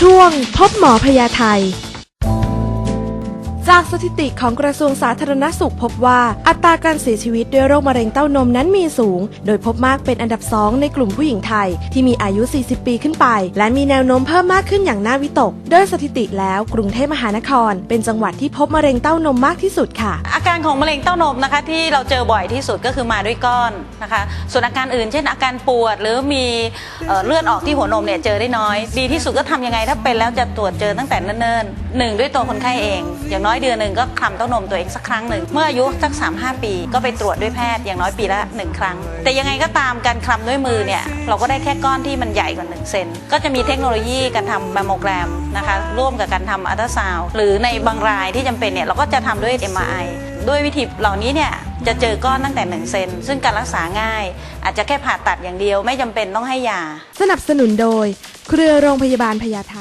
ช่วงพบหมอพยาไทย จากสถิติของกระทรวงสาธารณสุขพบว่า อัตราการเสียชีวิตด้วยโรคมะเร็งเต้านมนั้นมีสูง โดยพบมากเป็นอันดับสองในกลุ่มผู้หญิงไทย ที่มีอายุ 40 ปีขึ้นไป และมีแนวโน้มเพิ่มมากขึ้นอย่างน่าวิตก โดยสถิติแล้วกรุงเทพมหานคร เป็นจังหวัดที่พบมะเร็งเต้านมมากที่สุดค่ะ อาการของมะเร็งเต้านมนะคะ ที่เราเจอบ่อยที่สุดก็คือมาด้วยก้อนนะคะ ส่วนอาการอื่น เช่น อาการปวดหรือมีเออเลือดออกที่หัวนมเนี่ยเจอได้น้อย ดีที่สุดก็ทำยังไงถ้าเป็นแล้วจะตรวจเจอตั้งแต่เนิ่นๆหนึ่งด้วยตัวคนไข้เอง อย่างน้อยเดือนหนึ่งก็คลำเต้านมตัวเองสักครั้งหนึ่งเมื่ออายุสัก 3-5 ปี ก็ไปตรวจด้วยแพทย์อย่างน้อยปีละหนึ่งครั้ง แต่ยังไงก็ตามการคลำด้วยมือเนี่ยเราก็ได้แค่ก้อนที่มันใหญ่กว่า 1 เซนก็จะมีเทคโนโลยีการทำแมมโมแกรมนะคะร่วมกับการทำอัลตราซาวด์หรือในบางรายที่จำเป็นเนี่ยเราก็จะทำด้วย MRI ด้วยวิธีเหล่านี้เนี่ยจะเจอก้อนตั้งแต่ 1 เซน ซึ่งการรักษาง่าย อาจจะแค่ผ่าตัดอย่างเดียวไม่จำเป็นต้องให้ยา สนับสนุนโดย เครือโรงพยาบาลพญาไท